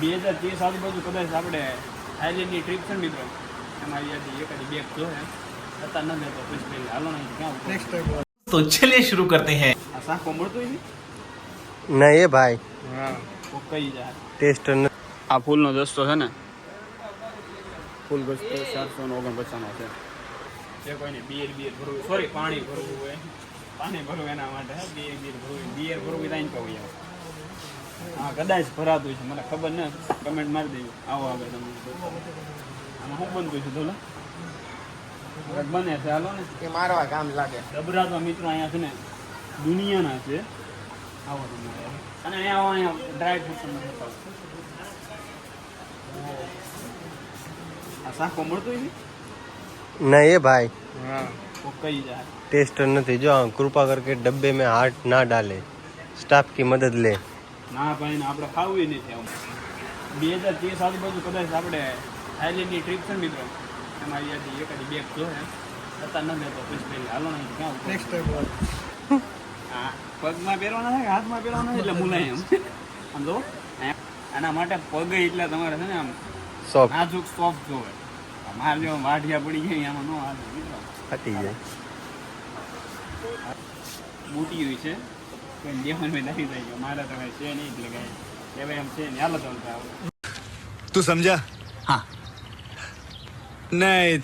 બે હજાર ત્રીસ આજુબાજુ કદાચ આપણે આઈલેન્ડની ટ્રીપ છે મિત્રો એમાં અહીંયાથી જ બેગ જો હે અત્યારે ન દેતો પછી પેલી હાલો નહીં ક્યાં નેક્સ્ટ ટાઈમ તો ચલે શરૂ કરતે હે. આ સાંકો મળતો ના? એ ભાઈ. હા તો કઈ જાય. ટેસ્ટ ન આ ફૂલનો દસ્તો છે ને? ફૂલ દસ્તો ચારસો ને ઓગણપચાસનો છે. જે કોઈ કોઈને બીર બીર ભરવું સોરી પાણી ભરવું હોય. પાણી ભરવું એના માટે બીર બીર ભરવું બીર ભરવું ત્યાં કહું હા કદાચ ભરાતું છે મને ખબર ન કમેન્ટ મારી દેજો. આવો આગળ તમે આમાં શું બનતું છે બોલો? બને છે. હાલો ને. કે મારવા કામ લાગે. ગભરાતો મિત્રો અહીંયા છે ને દુનિયાના છે. આવો તમે. અને અહીંયા આવો અહીંયા ડ્રાય ફ્રૂટ તમને આ શાકો મળતું છે ના એ ભાઈ. હા. કઈ જાય? ટેસ્ટર નથી. જો કૃપા કરકે ડબ્બે મેં હાર્ટ ના ડાલે. સ્ટાફ કી મદદ લે. ના ભાઈ ને આપણે ખાવું નથી આમ. બે હજાર ત્રીસ આજુબાજુ કદાચ આપણે થાઈલેન્ડની ટ્રીપ છે મિત્રો એમાં અહીંયાથી એકાદી બેગ જોઈએ છતાં ન જતો પછી ભાઈ હાલો નહીં ક્યાં નેક્સ્ટ ટાઈમ હા પગમાં પહેરવાના થાય હાથમાં પહેરવાના થાય એટલે મુલાય એમ. આમ જો આના માટે પગ એટલે તમારે છે ને આમ સોફ્ટ નાજુક સોફ્ટ જોવે. મારે જેવા વાઢિયા પડી ગયા આમાં નો હાથ હટી જાય. મોટી હોય છે. તું સમજા? હા.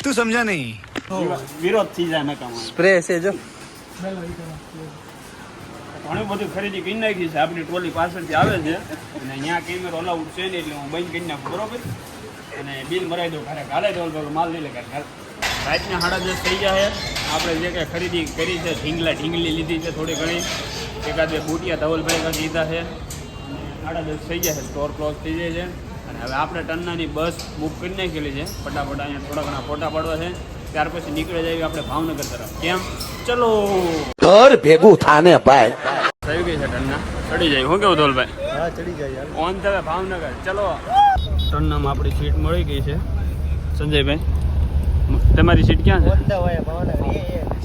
તું સમજા નહીં. વિરોધ થઈ જાય સ્પ્રે છે જો. ઘણું બધું ખરીદી કરી નાખી છે. આપણી ટોલી પાછળથી આવે છે. અને અહીંયા કેમેરો અલાઉડ છે નહીં એટલે હું બંધ કરી નાખું બરોબર? અને બિલ મરાઈ દઉં ઘરે. ઘાલે તો માલ લઈ લે ઘરે રાતના સાડા દસ થઈ જાય આપણે જે કંઈ ખરીદી કરી છે ઢીંગલા ઢીંગલી લીધી છે થોડી ઘણી. એકાદ બે બુટિયા ધવલભાઈ કરી દીધા છે. સાડા દસ થઈ ગયા છે સ્ટોર ક્લોઝ થઈ જાય છે. અને હવે આપણે ટન્નાની બસ બુક કરી નાખેલી છે. ફટાફટ અહીંયા થોડા ઘણા ફોટા પાડવા છે. ત્યાર પછી નીકળી જઈએ આપણે ભાવનગર તરફ. કેમ? ચલો. ઘર ભેગું થાને ભાઈ. થઈ ગઈ છે ટન્ના ચડી જાય. હું કેવું ધવલભાઈ? હા ચડી જાય યાર. On the way Bhavnagar. ચલો. ટન્નામાં આપણી સીટ મળી ગઈ છે. સંજયભાઈ તમારી સીટ ક્યાં છે?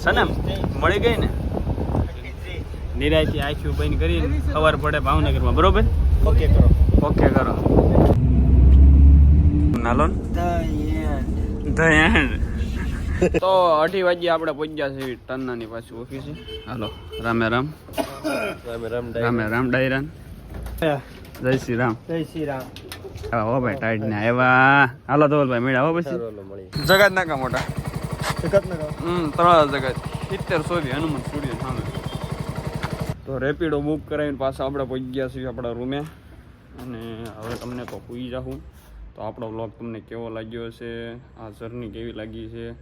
સનમ મળી ગઈ ને? નિરાયથી આખી બંધ કરીને ખબર પડે ભાવનગરમાં. બરોબર? ઓકે કરો. ઓકે કરો. નાલોન તો અઢી વાગે આપણે પહોંચ્યા છે ટન્નાની પાછી ઓફિસે. હાલો રામે રામ. રામે રામ રામે રામ ડાયરાન. જય શ્રી રામ. જય શ્રી રામ. હો ભાઈ ટાઈટ ને આવ્યા. હાલો ધોલભાઈ મેળા હો પછી. જગત નાકા મોટા. જગત નાકા હમ ત્રણ જગત. સિત્તેર સોરી હનુમાન સૂર્ય સામે. તો રેપિડો બુક કરાવીને પાછા આપણે પહોંચી ગયા છીએ આપણા રૂમે અને હવે તમને તો પૂઈ જાઉં. તો આપણો વ્લોગ તમને કેવો લાગ્યો હશે? આ જર્ની કેવી લાગી છે?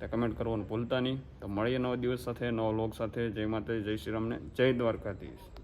તે કમેન્ટ કરવાનું ભૂલતા નહીં. તો મળીએ નવા દિવસ સાથે, નવા વ્લોગ સાથે. જય માતા જય શ્રી રામને. જય દ્વારકાધીશ.